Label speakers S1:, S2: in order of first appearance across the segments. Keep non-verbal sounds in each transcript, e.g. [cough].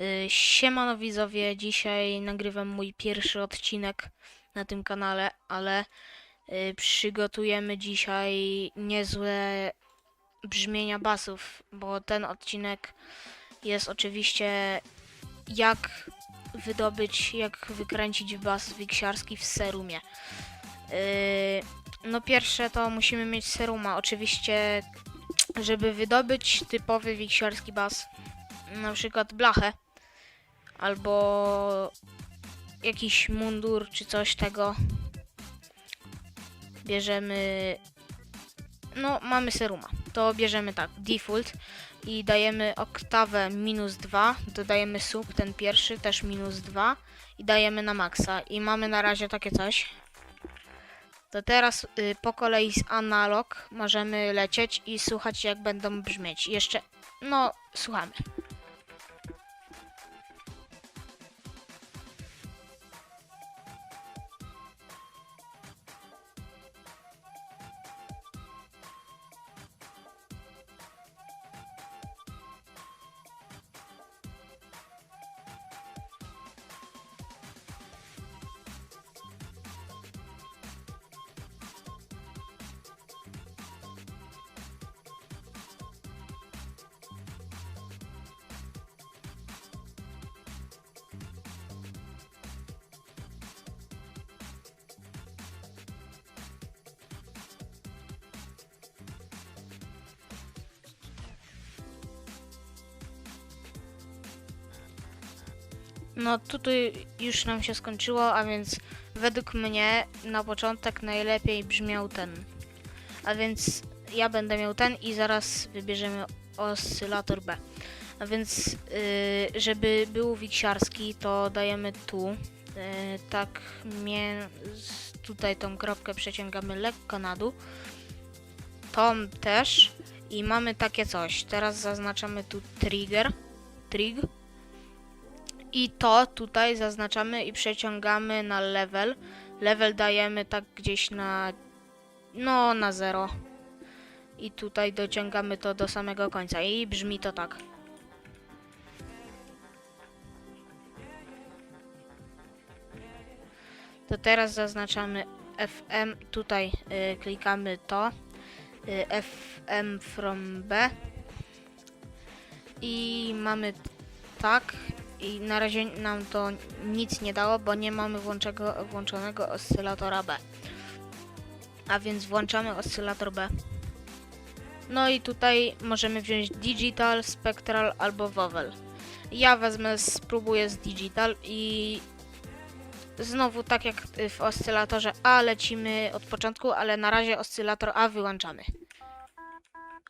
S1: Y, Siemano widzowie, dzisiaj nagrywam mój pierwszy odcinek na tym kanale, ale y, przygotujemy dzisiaj niezłe brzmienia basów, bo ten odcinek jest oczywiście jak wydobyć, jak wykręcić bas wiksiarski w serumie. Y, No pierwsze to musimy mieć seruma, oczywiście żeby wydobyć typowy wiksiarski bas, na przykład blachę albo jakiś mundur czy coś tego. Bierzemy no mamy seruma. To bierzemy tak default i dajemy oktawę minus 2 dodajemy sub ten pierwszy też minus 2 i dajemy na maksa i mamy na razie takie coś. To teraz y, po kolei z analog możemy lecieć i słuchać jak będą brzmieć. Jeszcze no słuchamy No tutaj już nam się skończyło, a więc według mnie na początek najlepiej brzmiał ten. A więc ja będę miał ten i zaraz wybierzemy oscylator B. A więc yy, żeby był wiksiarski to dajemy tu. Yy, tak mnie tutaj tą kropkę przeciągamy lekko na dół. Tą też. I mamy takie coś. Teraz zaznaczamy tu trigger. Trig. I to tutaj zaznaczamy i przeciągamy na level. Level dajemy tak gdzieś na no na zero. I tutaj dociągamy to do samego końca i brzmi to tak. To teraz zaznaczamy FM, tutaj y, klikamy to. Y, FM from B. I mamy tak i na razie nam to nic nie dało, bo nie mamy włączego, włączonego oscylatora B. A więc włączamy oscylator B. No i tutaj możemy wziąć digital, spectral albo wowel. Ja wezmę, spróbuję z digital i znowu tak jak w oscylatorze A lecimy od początku, ale na razie oscylator A wyłączamy.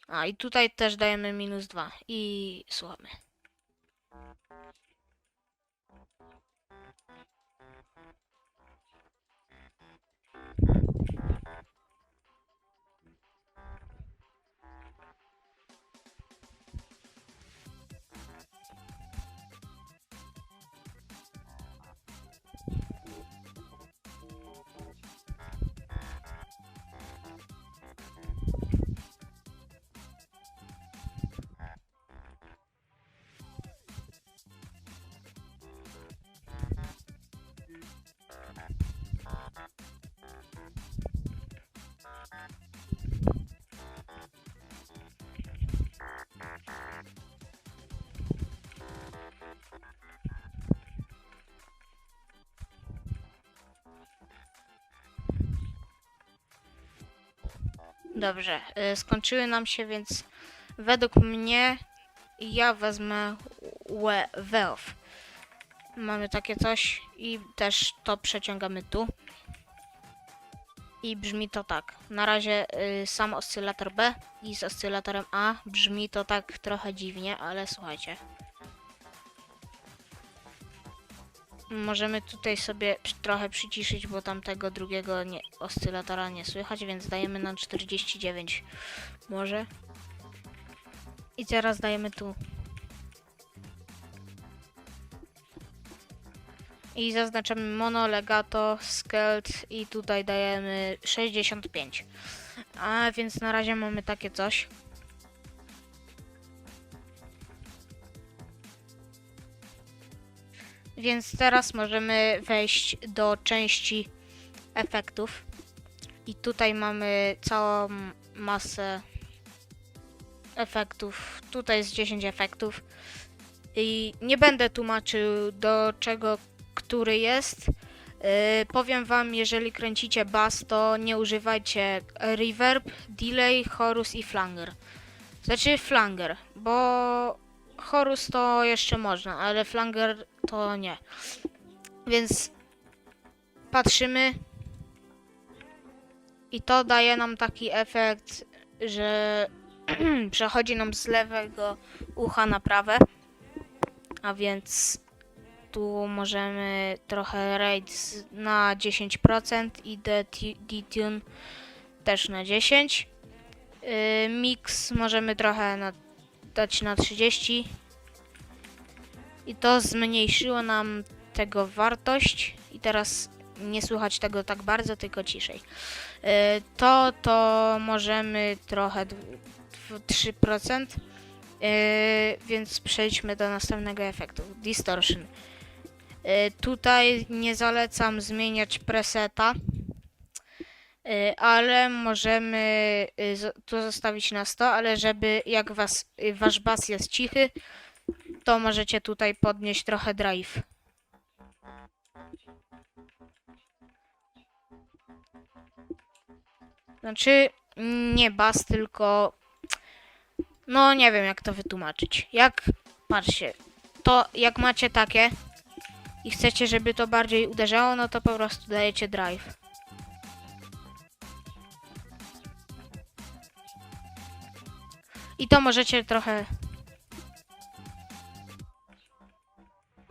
S1: A i tutaj też dajemy minus 2 i słuchamy. Dobrze, y, skończyły nam się, więc według mnie ja wezmę Weof. Mamy takie coś i też to przeciągamy tu. I brzmi to tak. Na razie y, sam oscylator B i z oscylatorem A brzmi to tak trochę dziwnie, ale słuchajcie. Możemy tutaj sobie trochę przyciszyć, bo tamtego drugiego nie, oscylatora nie słychać, więc dajemy na 49 może. I teraz dajemy tu. I zaznaczamy mono, legato, skelt i tutaj dajemy 65. A więc na razie mamy takie coś. więc teraz możemy wejść do części efektów. I tutaj mamy całą masę efektów. Tutaj jest 10 efektów. I nie będę tłumaczył do czego który jest. Yy, powiem wam, jeżeli kręcicie bass, to nie używajcie reverb, delay, chorus i flanger. Znaczy flanger, bo chorus to jeszcze można, ale flanger to nie. Więc patrzymy i to daje nam taki efekt, że [clears throat] przechodzi nam z lewego ucha na prawe. A więc tu możemy trochę rate na 10% i detune też na 10. Yy, mix możemy trochę na, dać na 30. I to zmniejszyło nam tego wartość i teraz nie słychać tego tak bardzo, tylko ciszej. Yy, to to możemy trochę d- w 3%. Yy, więc przejdźmy do następnego efektu. Distortion. Yy, tutaj nie zalecam zmieniać preseta, ale możemy tu zostawić na 100, ale żeby jak was, wasz bas jest cichy, to możecie tutaj podnieść trochę drive. Znaczy nie bas, tylko no nie wiem jak to wytłumaczyć. Jak patrzcie, to jak macie takie i chcecie, żeby to bardziej uderzało, no to po prostu dajecie drive. I to możecie trochę.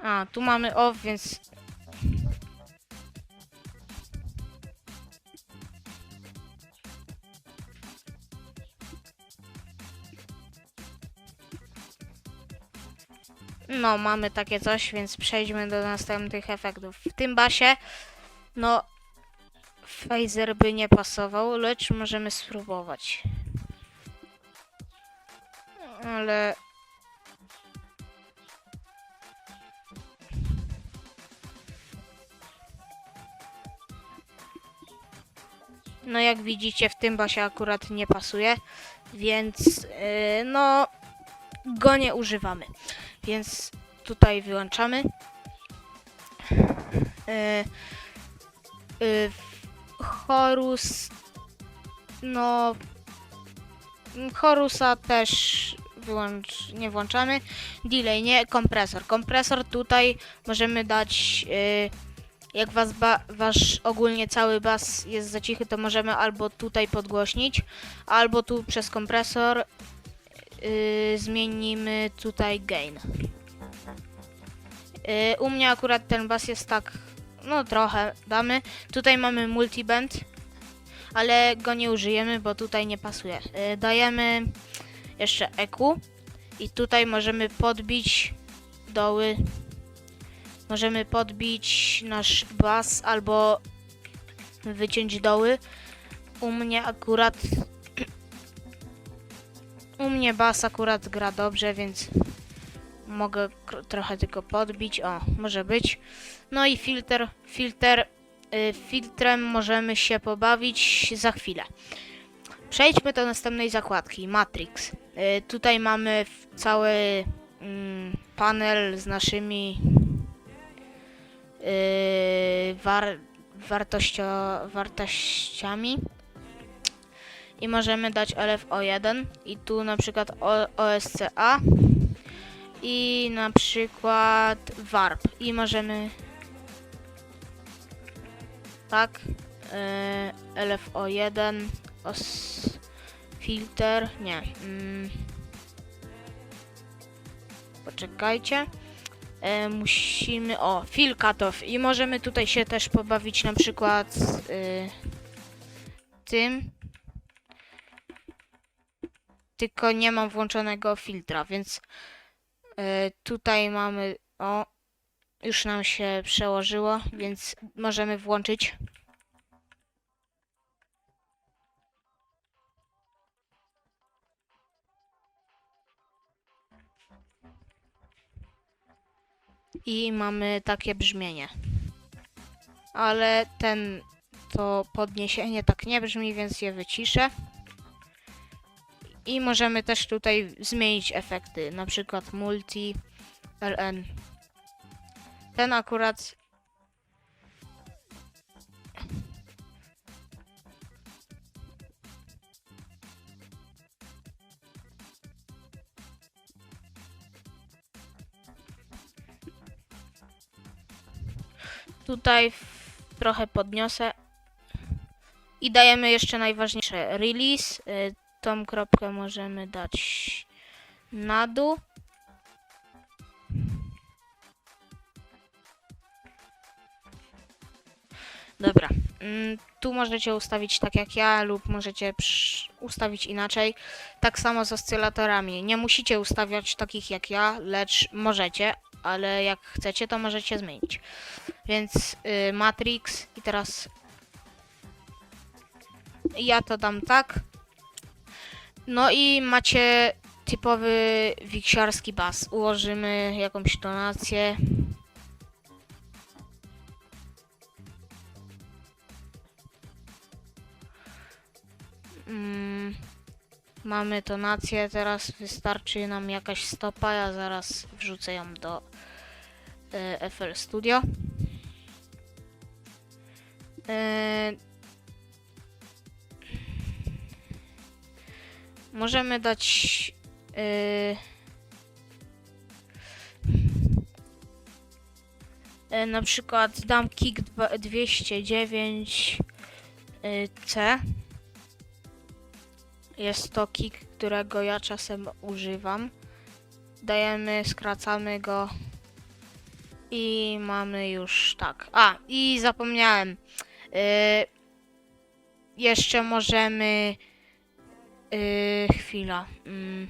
S1: A, tu mamy off, więc. No, mamy takie coś, więc przejdźmy do następnych efektów. W tym basie, no, phaser by nie pasował, lecz możemy spróbować. Ale... No jak widzicie w tym basie akurat nie pasuje, więc yy, no go nie używamy. Więc tutaj wyłączamy. Yy, yy, chorus no chorusa też wyłącz, nie włączamy. Delay nie, kompresor. Kompresor tutaj możemy dać yy, jak was ba, wasz ogólnie cały bas jest za cichy, to możemy albo tutaj podgłośnić, albo tu przez kompresor yy, zmienimy tutaj gain. Yy, u mnie akurat ten bas jest tak, no trochę damy. Tutaj mamy multiband, ale go nie użyjemy, bo tutaj nie pasuje. Yy, dajemy jeszcze EQ i tutaj możemy podbić doły. Możemy podbić nasz bas albo wyciąć doły. U mnie akurat u mnie bas akurat gra dobrze, więc mogę trochę tylko podbić. O, może być. No i filtr, filtr, y, filtrem możemy się pobawić za chwilę. Przejdźmy do następnej zakładki, Matrix. Y, tutaj mamy cały mm, panel z naszymi y, war, wartościami i możemy dać LFO1 i tu na przykład OSCA i na przykład warp. I możemy tak yy, LFO1 os filter nie mm, poczekajcie. E, musimy o fill cutoff. I możemy tutaj się też pobawić na przykład y, tym tylko nie mam włączonego filtra, więc e, tutaj mamy, o, już nam się przełożyło, więc możemy włączyć. I mamy takie brzmienie. Ale ten to podniesienie tak nie brzmi, więc je wyciszę. I możemy też tutaj zmienić efekty, na przykład multi, LN. Ten akurat tutaj trochę podniosę i dajemy jeszcze najważniejsze release. Tą kropkę możemy dać na dół. Dobra. Mm, Tu możecie ustawić tak jak ja, lub możecie ustawić inaczej. Tak samo z oscylatorami. Nie musicie ustawiać takich jak ja, lecz możecie, ale jak chcecie, to możecie zmienić. Więc y, Matrix i teraz ja to dam tak. No i macie typowy wiksiarski bas. Ułożymy jakąś tonację. Mm, mamy tonację, teraz wystarczy nam jakaś stopa, ja zaraz wrzucę ją do e, FL Studio. E, możemy dać e, e, na przykład dam kick dwa- 209 e, C. Jest to kick, którego ja czasem używam. Dajemy, skracamy go i mamy już tak. A, i zapomniałem. Yy, jeszcze możemy. Yy, chwila. Yy,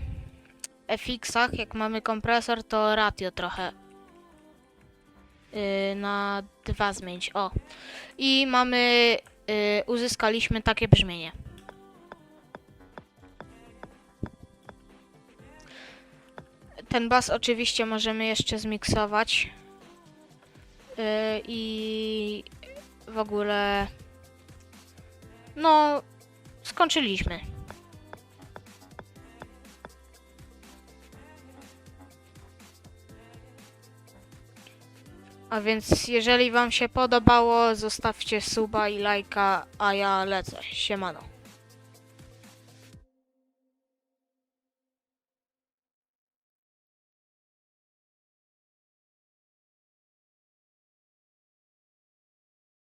S1: FX-ach, jak mamy kompresor, to ratio trochę yy, na dwa zmienić. O. I mamy. Yy, uzyskaliśmy takie brzmienie. Ten bas oczywiście możemy jeszcze zmiksować. Yy, I w ogóle. No, skończyliśmy. A więc jeżeli wam się podobało, zostawcie suba i lajka, a ja lecę. Siemano.